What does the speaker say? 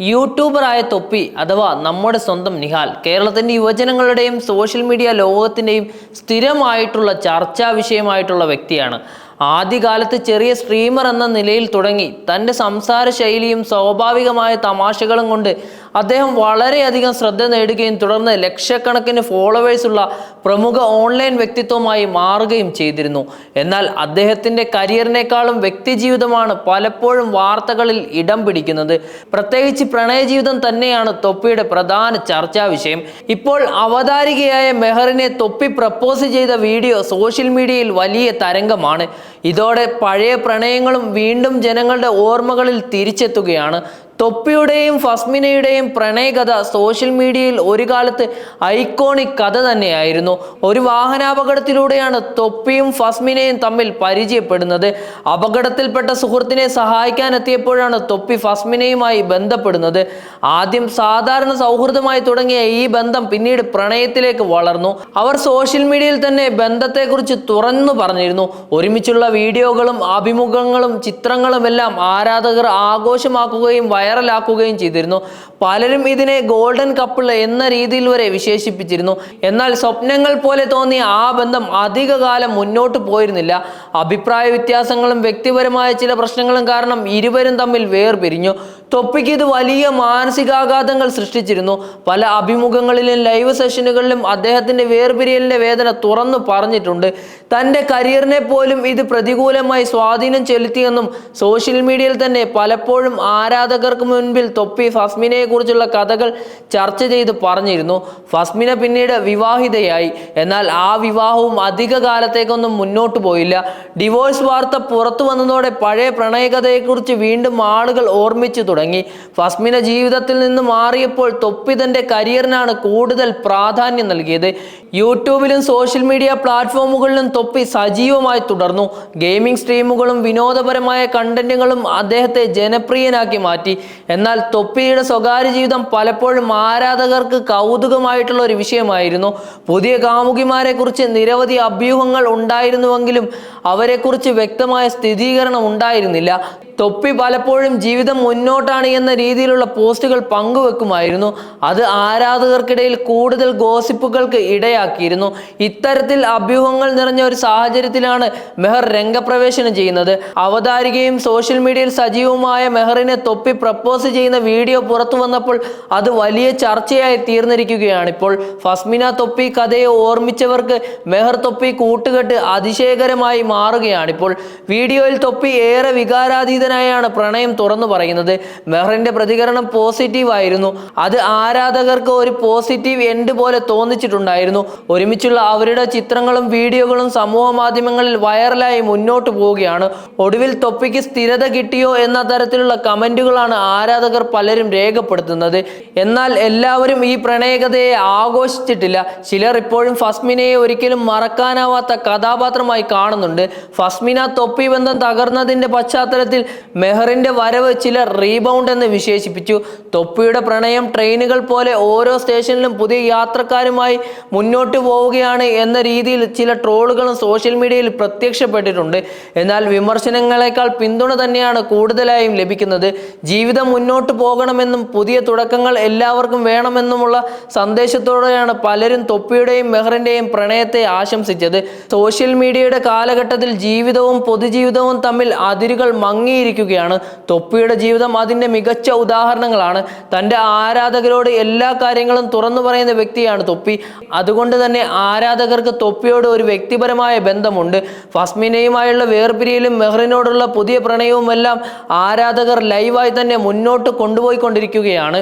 യൂട്യൂബറായ തൊപ്പി അഥവാ നമ്മുടെ സ്വന്തം നിഹാൽ കേരളത്തിന്റെ യുവജനങ്ങളുടെയും സോഷ്യൽ മീഡിയ ലോകത്തിന്റെയും സ്ഥിരമായിട്ടുള്ള ചർച്ചാ വിഷയമായിട്ടുള്ള വ്യക്തിയാണ്. ആദ്യകാലത്ത് ചെറിയ സ്ട്രീമർ എന്ന നിലയിൽ തുടങ്ങി. തന്റെ സംസാര ശൈലിയും സ്വാഭാവികമായ തമാശകളും കൊണ്ട് അദ്ദേഹം വളരെയധികം ശ്രദ്ധ നേടുകയും തുടർന്ന് ലക്ഷക്കണക്കിന് ഫോളോവേഴ്സുള്ള പ്രമുഖ ഓൺലൈൻ വ്യക്തിത്വമായി മാറുകയും ചെയ്തിരുന്നു. എന്നാൽ അദ്ദേഹത്തിന്റെ കരിയറിനേക്കാളും വ്യക്തിജീവിതമാണ് പലപ്പോഴും വാർത്തകളിൽ ഇടം പിടിക്കുന്നത്. പ്രത്യേകിച്ച് പ്രണയജീവിതം തന്നെയാണ് തൊപ്പിയുടെ പ്രധാന ചർച്ചാ വിഷയം. ഇപ്പോൾ അവതാരികയായ മെഹറിനെ തൊപ്പി പ്രപ്പോസ് ചെയ്ത വീഡിയോ സോഷ്യൽ മീഡിയയിൽ വലിയ തരംഗമാണ്. ഇതോടെ പഴയ പ്രണയങ്ങളും വീണ്ടും ജനങ്ങളുടെ ഓർമ്മകളിൽ തിരിച്ചെത്തുകയാണ്. തൊപ്പിയുടെയും ഫസ്മിനയുടെയും പ്രണയകഥ സോഷ്യൽ മീഡിയയിൽ ഒരു കാലത്ത് ഐക്കോണിക് കഥ തന്നെയായിരുന്നു. ഒരു വാഹനാപകടത്തിലൂടെയാണ് തൊപ്പിയും ഫസ്മിനയും തമ്മിൽ പരിചയപ്പെടുന്നത്. അപകടത്തിൽപ്പെട്ട സുഹൃത്തിനെ സഹായിക്കാൻ എത്തിയപ്പോഴാണ് തൊപ്പി ഫസ്മിനയുമായി ബന്ധപ്പെടുന്നത്. ആദ്യം സാധാരണ സൗഹൃദമായി തുടങ്ങിയ ഈ ബന്ധം പിന്നീട് പ്രണയത്തിലേക്ക് വളർന്നു. അവർ സോഷ്യൽ മീഡിയയിൽ തന്നെ ബന്ധത്തെക്കുറിച്ച് തുറന്നു പറഞ്ഞിരുന്നു. ഒരുമിച്ചുള്ള വീഡിയോകളും അഭിമുഖങ്ങളും ചിത്രങ്ങളുമെല്ലാം ആരാധകർ ആഘോഷമാക്കുകയും വൈറലാക്കുകയും ചെയ്തിരുന്നു. പലരും ഇതിനെ ഗോൾഡൻ കപ്പിൾ എന്ന രീതിയിൽ വരെ വിശേഷിപ്പിച്ചിരുന്നു. എന്നാൽ സ്വപ്നങ്ങൾ പോലെ തോന്നിയ ആ ബന്ധം അധികകാലം മുന്നോട്ട് പോയിരുന്നില്ല. അഭിപ്രായ വ്യത്യാസങ്ങളും വ്യക്തിപരമായ ചില പ്രശ്നങ്ങളും കാരണം ഇരുവരും തമ്മിൽ വേർപിരിഞ്ഞു. തൊപ്പിക്ക് ഇത് വലിയ മാനസികാഘാതങ്ങൾ സൃഷ്ടിച്ചിരുന്നു. പല അഭിമുഖങ്ങളിലും ലൈവ് സെഷനുകളിലും അദ്ദേഹത്തിന്റെ വേർപിരിയലിന്റെ വേദന തുറന്നു പറഞ്ഞിട്ടുണ്ട്. തന്റെ കരിയറിനെ പോലും ഇത് പ്രതികൂലമായി സ്വാധീനം ചെലുത്തിയെന്നും സോഷ്യൽ മീഡിയയിൽ തന്നെ പലപ്പോഴും ആരാധകർക്ക് മുൻപിൽ തൊപ്പി ഫസ്മിനെക്കുറിച്ചുള്ള കഥകൾ ചർച്ച ചെയ്ത് പറഞ്ഞിരുന്നു. ഫസ്മിന പിന്നീട് വിവാഹിതയായി. എന്നാൽ ആ വിവാഹവും അധിക കാലത്തേക്കൊന്നും മുന്നോട്ട് പോയില്ല. ഡിവോഴ്സ് വാർത്ത പുറത്തു വന്നതോടെ പഴയ പ്രണയകഥയെക്കുറിച്ച് വീണ്ടും ആളുകൾ ഓർമ്മിച്ചു തുടങ്ങി. ഫസ്മിന ജീവിതത്തിൽ നിന്ന് മാറിയപ്പോൾ തൊപ്പി തന്റെ കരിയറിനാണ് കൂടുതൽ പ്രാധാന്യം നൽകിയത്. യൂട്യൂബിലും സോഷ്യൽ മീഡിയ പ്ലാറ്റ്ഫോമുകളിലും തൊപ്പി സജീവമായി തുടർന്നു. ഗെയിമിംഗ് സ്ട്രീമുകളും വിനോദപരമായ കണ്ടന്റുകളും അദ്ദേഹത്തെ ജനപ്രിയനാക്കി മാറ്റി. എന്നാൽ തൊപ്പിയുടെ സ്വകാര്യ ജീവിതം പലപ്പോഴും ആരാധകർക്ക് കൗതുകമായിട്ടുള്ള ഒരു വിഷയമായിരുന്നു. പുതിയ കാമുകിമാരെ കുറിച്ച് നിരവധി അഭ്യൂഹങ്ങൾ ഉണ്ടായിരുന്നുവെങ്കിലും അവരെക്കുറിച്ച് വ്യക്തമായ സ്ഥിരീകരണം ഉണ്ടായിരുന്നില്ല. തൊപ്പി പലപ്പോഴും ജീവിതം മുന്നോട്ടാണ് എന്ന രീതിയിലുള്ള പോസ്റ്റുകൾ പങ്കുവെക്കുമായിരുന്നു. അത് ആരാധകർക്കിടയിൽ കൂടുതൽ ഗോസിപ്പുകൾക്ക് ഇടയാക്കിയിരുന്നു. ഇത്തരത്തിൽ അഭ്യൂഹങ്ങൾ നിറഞ്ഞ ഒരു സാഹചര്യത്തിലാണ് മെഹർ രംഗപ്രവേശനം ചെയ്യുന്നത്. അവതാരികയും സോഷ്യൽ മീഡിയയിൽ സജീവമായ മെഹറിനെ തൊപ്പി പ്രപ്പോസ് ചെയ്യുന്ന വീഡിയോ പുറത്തു വന്നപ്പോൾ അത് വലിയ ചർച്ചയായി തീർന്നിരിക്കുകയാണ് ഇപ്പോൾ ഫസ്മിന തൊപ്പി കഥയെ ഓർമ്മിച്ചവർക്ക് മെഹർ തൊപ്പി കൂട്ടുകെട്ട് അതിശയകരമായി മാറുകയാണ് ഇപ്പോൾ വീഡിയോയിൽ തൊപ്പി ഏറെ വികാരാതീതനായാണ് പ്രണയം തുറന്നു പറയുന്നത്. മെഹറിന്റെ പ്രതികരണം പോസിറ്റീവ് ആയിരുന്നു. അത് ആരാധകർക്ക് ഒരു പോസിറ്റീവ് എൻഡ് പോലെ തോന്നിച്ചിട്ടുണ്ടായിരുന്നു. ഒരുമിച്ചുള്ള അവരുടെ ചിത്രങ്ങളും വീഡിയോകളും സമൂഹ മാധ്യമങ്ങളിൽ വൈറലായി മുന്നോട്ട് പോവുകയാണ്. ഒടുവിൽ തൊപ്പിക്ക് സ്ഥിരത കിട്ടിയോ എന്ന തരത്തിലുള്ള കമന്റുകളാണ് ആരാധകർ പലരും രേഖപ്പെടുത്തുന്നത്. എന്നാൽ എല്ലാവരും ഈ പ്രണയകഥയെ ആഘോഷിച്ചിട്ടില്ല. ചിലർ ഇപ്പോഴും ഫസ്മിനയെ ഒരിക്കലും മറക്കാനാവാത്ത കഥാപാത്രമായി കാണുന്നുണ്ട്. ഫസ്മിന തൊപ്പി ബന്ധം തകർന്നതിന്റെ പശ്ചാത്തലത്തിൽ മെഹറിന്റെ വരവ് ചില റീബൗണ്ട് എന്ന് വിശേഷിപ്പിച്ചു. തൊപ്പിയുടെ പ്രണയം ട്രെയിനുകൾ പോലെ ഓരോ സ്റ്റേഷനിലും പുതിയ യാത്രക്കാരുമായി മുന്നോട്ട് പോവുകയാണ് എന്ന രീതിയിൽ ചില ട്രോളുകളും സോഷ്യൽ മീഡിയയിൽ പ്രത്യക്ഷപ്പെട്ടിട്ടുണ്ട്. എന്നാൽ വിമർശനങ്ങളെക്കാൾ പിന്തുണ തന്നെയാണ് കൂടുതലായും ലഭിക്കുന്നത്. ജീവിതം മുന്നോട്ട് പോകണമെന്നും പുതിയ തുടക്കങ്ങൾ എല്ലാവർക്കും വേണമെന്നുമുള്ള സന്ദേശത്തോടെയാണ് പലരും തൊപ്പിയുടെയും മെഹറിന്റെയും പ്രണയത്തെ ആശംസിച്ചത്. സോഷ്യൽ മീഡിയയുടെ കാലഘട്ടത്തിൽ ജീവിതവും പൊതുജീവിതവും തമ്മിൽ അതിരുകൾ മങ്ങിയിരിക്കുകയാണ് തൊപ്പിയുടെ ജീവിതം അതിന്റെ മികച്ച ഉദാഹരണങ്ങളാണ്. തന്റെ ആരാധകരോട് എല്ലാ കാര്യങ്ങളും തുറന്നു പറയുന്ന വ്യക്തിയാണ് തൊപ്പി. അതുകൊണ്ട് തന്നെ ആരാധകർക്ക് തൊപ്പിയോട് ഒരു വ്യക്തിപരമായ ബന്ധമുണ്ട്. ഫസ്മിനയുമായുള്ള വേർപിരിയലും മെഹ്റിനോടുള്ള പുതിയ പ്രണയവും എല്ലാം ആരാധകർ ലൈവായി തന്നെ മുന്നോട്ട് കൊണ്ടുപോയിക്കൊണ്ടിരിക്കുകയാണ്.